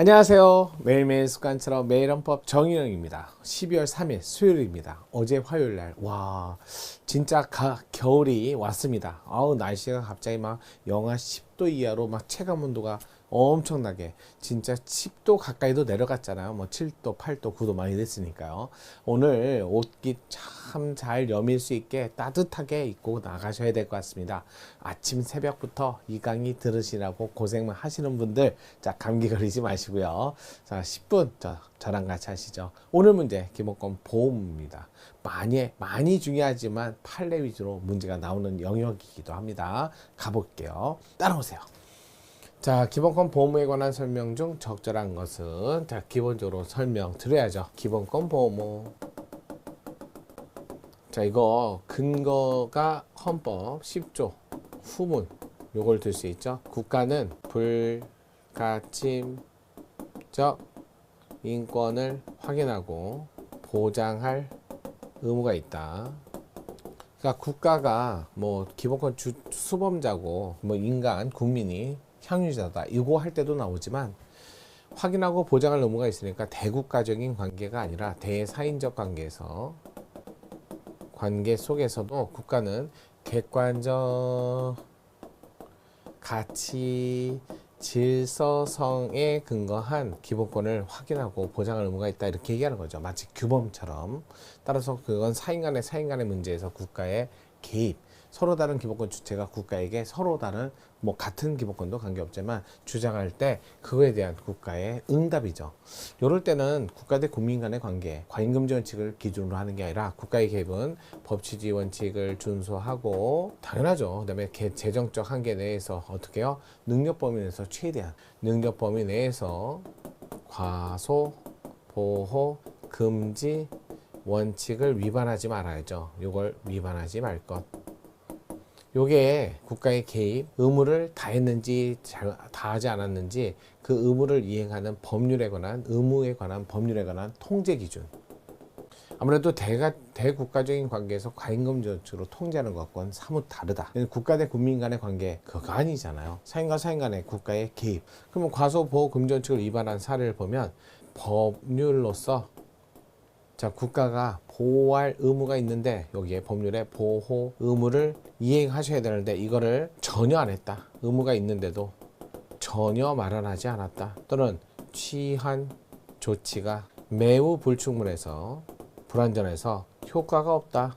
안녕하세요. 매일매일 습관처럼 매일 헌법 정인영입니다. 12월 3일 수요일입니다. 어제 화요일 날, 와, 진짜 가, 겨울이 왔습니다. 아우, 날씨가 갑자기 막 영하 10도 이하로 막 체감 온도가 엄청나게 진짜 10도 가까이도 내려갔잖아요. 뭐 7도, 8도, 9도 많이 됐으니까요. 오늘 옷깃 참 잘 여밀 수 있게 따뜻하게 입고 나가셔야 될 것 같습니다. 아침 새벽부터 이 강의 들으시라고 고생만 하시는 분들 자 감기 걸리지 마시고요. 자 10분 저, 저랑 같이 하시죠. 오늘 문제 기본권 보험입니다. 많이 많이 중요하지만 판례 위주로 문제가 나오는 영역이기도 합니다. 가볼게요. 따라오세요. 자, 기본권 보험에 관한 설명 중 적절한 것은 자, 기본적으로 설명 드려야죠. 기본권 보험. 자, 이거 근거가 헌법 10조 후문 요걸 들 수 있죠. 국가는 불가침적 인권을 확인하고 보장할 의무가 있다. 그러니까 국가가 뭐 기본권 주, 수범자고 뭐 인간 국민이 향유자다 이거 할 때도 나오지만 확인하고 보장할 의무가 있으니까 대국가적인 관계가 아니라 대사인적 관계에서 관계 속에서도 국가는 객관적 가치 질서성에 근거한 기본권을 확인하고 보장할 의무가 있다 이렇게 얘기하는 거죠. 마치 규범처럼 따라서 그건 사인 간의 사인 간의 문제에서 국가의 개입 서로 다른 기본권 주체가 국가에게 서로 다른 뭐 같은 기본권도 관계없지만 주장할 때 그거에 대한 국가의 응답이죠. 이럴 때는 국가 대 국민 간의 관계, 과잉금지 원칙을 기준으로 하는 게 아니라 국가의 개입은 법치주의 원칙을 준수하고 당연하죠. 그다음에 재정적 한계 내에서 어떻게 해요? 능력 범위 내에서 최대한 능력 범위 내에서 과소, 보호, 금지 원칙을 위반하지 말아야죠. 이걸 위반하지 말 것. 요게 국가의 개입 의무를 다했는지 다 하지 않았는지 그 의무를 이행하는 법률에 관한 의무에 관한 법률에 관한 통제 기준 아무래도 대가, 대국가적인 관계에서 과잉금지로 통제하는 것과는 사뭇 다르다. 국가 대 국민 간의 관계 그거 아니잖아요. 사인과 사인 간의 국가의 개입. 그러면 과소보호금지원칙을 위반한 사례를 보면 법률로서 자 국가가 보호할 의무가 있는데 여기에 법률에 보호 의무를 이행하셔야 되는데 이거를 전혀 안 했다. 의무가 있는데도 전혀 마련하지 않았다. 또는 취한 조치가 매우 불충분해서 불완전해서 효과가 없다.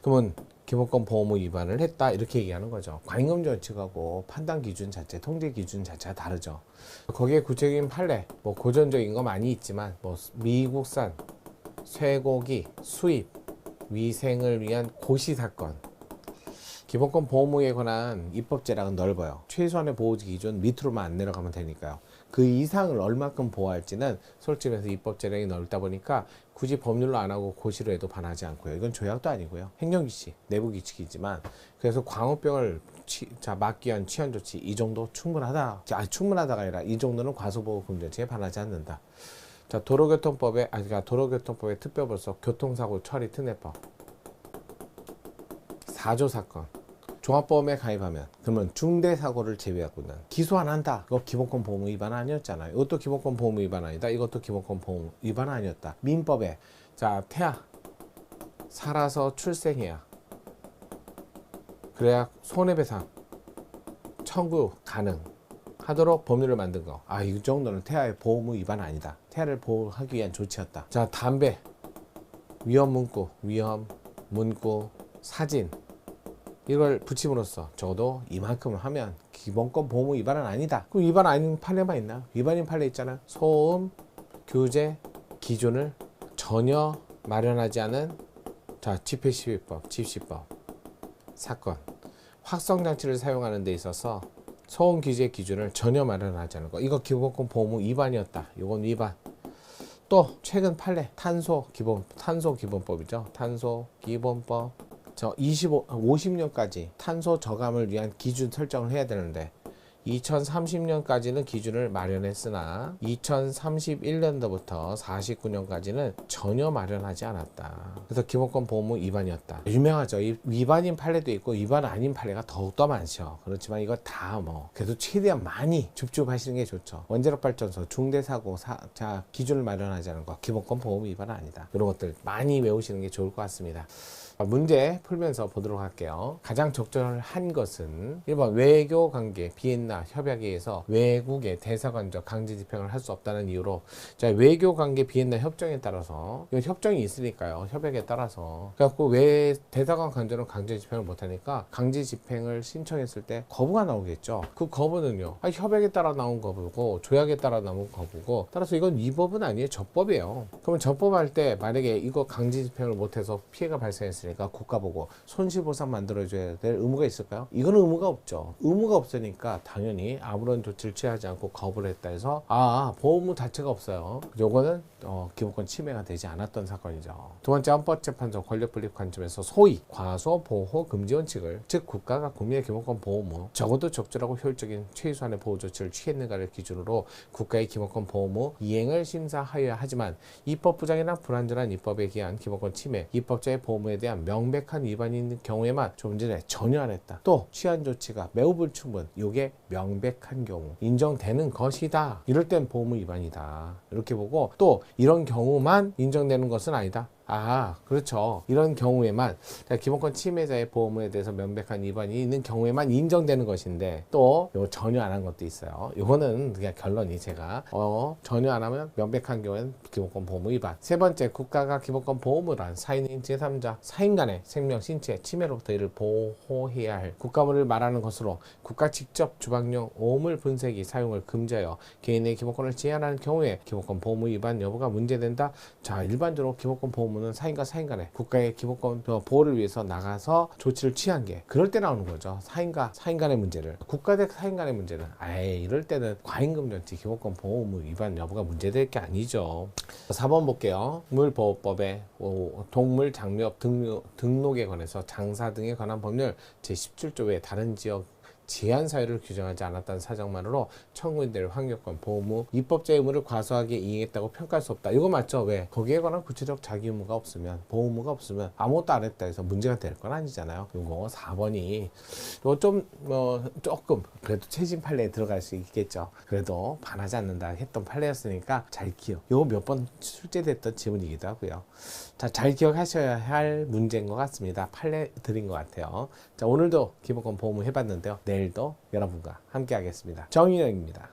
그러면 기본권 보호무 위반을 했다. 이렇게 얘기하는 거죠. 과잉금 조치하고 판단 기준 자체 통제 기준 자체가 다르죠. 거기에 구체적인 판례 뭐 고전적인 거 많이 있지만 뭐 미국산 쇠고기 수입 위생을 위한 고시 사건 기본권 보호무에 관한 입법 제락은 넓어요. 최소한의 보호 기준 밑으로만 안 내려가면 되니까요. 그 이상을 얼마큼 보호할지는 솔직히 해서 입법 제락이 넓다 보니까 굳이 법률로 안 하고 고시로 해도 반하지 않고요. 이건 조약도 아니고요. 행정규칙, 내부규칙이지만 그래서 광우병을 치, 자, 막기 위한 치안 조치 이 정도 충분하다. 아, 충분하다가 아니라 이 정도는 과소보호 금전치에 반하지 않는다. 자, 도로교통법에, 아니, 그러니까 도로교통법의 특별벌써 교통사고 처리 특례법. 4조 사건. 종합보험에 가입하면 그러면 중대사고를 제외하고는 기소 안 한다. 그거 기본권 보험 위반 아니었잖아요. 이것도 기본권 보험 위반 아니다. 이것도 기본권 보험 위반 아니었다. 민법에 자 태아 살아서 출생해야 그래야 손해배상 청구 가능 하도록 법률을 만든 거. 아, 이 정도는 태아의 보험 위반 아니다. 태아를 보호하기 위한 조치였다. 자, 담배. 위험 문구, 위험 문구, 사진. 이걸 붙임으로써 적어도 이만큼 하면 기본권 보험 위반은 아니다. 그럼 위반 아닌 판례만 있나? 위반인 판례 있잖아. 소음 규제 기준을 전혀 마련하지 않은 자 집회 시위법, 집시법 사건 확성 장치를 사용하는 데 있어서 소음 규제 기준을 전혀 마련하지 않은 거. 이거 기본권 보호 위반이었다. 이건 위반. 또 최근 판례 탄소 기본 탄소 기본법이죠. 탄소 기본법. 저 25, 50년까지 탄소 저감을 위한 기준 설정을 해야 되는데 2030년까지는 기준을 마련했으나 2031년도부터 49년까지는 전혀 마련하지 않았다. 그래서 기본권 보호무 위반이었다. 유명하죠. 이 위반인 판례도 있고 위반 아닌 판례가 더욱더 많죠. 그렇지만 이거 다 뭐 그래도 최대한 많이 줍줍하시는 게 좋죠. 원자력 발전소 중대사고 사, 자 기준을 마련하지 않은 거 기본권 보호 위반은 아니다. 이런 것들 많이 외우시는 게 좋을 것 같습니다. 자, 문제 풀면서 보도록 할게요. 가장 적절한 것은 1번 외교 관계 비엔나 협약에 의해서 외국의 대사관적 강제 집행을 할 수 없다는 이유로 자, 외교 관계 비엔나 협정에 따라서 이거 협정이 있으니까요. 협약에 따라서 그래갖고 왜 대사관 간접은 강제 집행을 못 하니까 강제 집행을 신청했을 때 거부가 나오겠죠. 그 거부는요. 아, 협약에 따라 나온 거부고 조약에 따라 나온 거부고 따라서 이건 위법은 아니에요. 적법이에요. 그러면 적법할 때 만약에 이거 강제 집행을 못해서 피해가 발생했 으니까 국가 보고 손실보상 만들어줘야 될 의무가 있을까요? 이거는 의무가 없죠. 의무가 없으니까 당연히 아무런 조치를 취하지 않고 거부를 했다 해서 아 보호무 자체가 없어요. 요거는 어, 기본권 침해가 되지 않았던 사건이죠. 두 번째 헌법재판소 권력분립 관점에서 소위 과소 보호 금지 원칙을 즉 국가가 국민의 기본권 보호무 적어도 적절하고 효율적인 최소한의 보호 조치를 취했는가를 기준으로 국가의 기본권 보호무 이행을 심사하여야 하지만 입법 부정이나 불완전한 입법에 의한 기본권 침해, 입법자의 보호무에 대한 명백한 위반이 있는 경우에만 좀 전에 전혀 안 했다. 또 취한 조치가 매우 불충분, 요게 명백한 경우 인정되는 것이다. 이럴 땐 보호무 위반이다. 이렇게 보고 또 이런 경우만 인정되는 것은 아니다. 아, 그렇죠. 이런 경우에만 자, 기본권 침해자의 보호무에 대해서 명백한 위반이 있는 경우에만 인정되는 것인데 또 요 전혀 안 한 것도 있어요. 요거는 그냥 결론이 제가 어 전혀 안 하면 명백한 경우에는 기본권 보호무 위반. 세 번째 국가가 기본권 보호무란 사인인 제3자 사인 간의 생명 신체 침해로부터 이를 보호해야 할 국가물을 말하는 것으로 국가 직접 주방용 오물 분쇄기 사용을 금지하여 개인의 기본권을 제한하는 경우에 기본권 보호무 위반 여부가 문제된다. 자, 일반적으로 기본권 보 호무는 사인과 사인 간에 국가의 기본권 보호를 위해서 나가서 조치를 취한 게 그럴 때 나오는 거죠. 사인과 사인 간의 문제를 국가 대 사인 간의 문제는 아예 이럴 때는 과잉금전치 기본권 보호무 위반 여부가 문제될 게 아니죠. 4번 볼게요. 물보호법에 동물 등록, 등록에 관해서 장사 등에 관한 법률 제17조 외 다른 지역 제한 사유를 규정하지 않았다는 사정만으로 청구인들의 환경권 보호무 입법자 의무를 과소하게 이행했다고 평가할 수 없다. 이거 맞죠? 왜? 거기에 관한 구체적 자기 의무가 없으면 보호무가 없으면 아무것도 안 했다 해서 문제가 될 건 아니잖아요. 이거 4번이 이거 좀 어, 조금 그래도 최신 판례에 들어갈 수 있겠죠. 그래도 반하지 않는다 했던 판례였으니까 잘 기억. 이거 몇번 출제됐던 지문이기도 하고요. 자, 잘 기억하셔야 할 문제인 것 같습니다. 판례 드린 것 같아요. 자, 오늘도 기본권 보호무 해봤는데요. 내일 도 여러분과 함께 하겠습니다. 정인영입니다.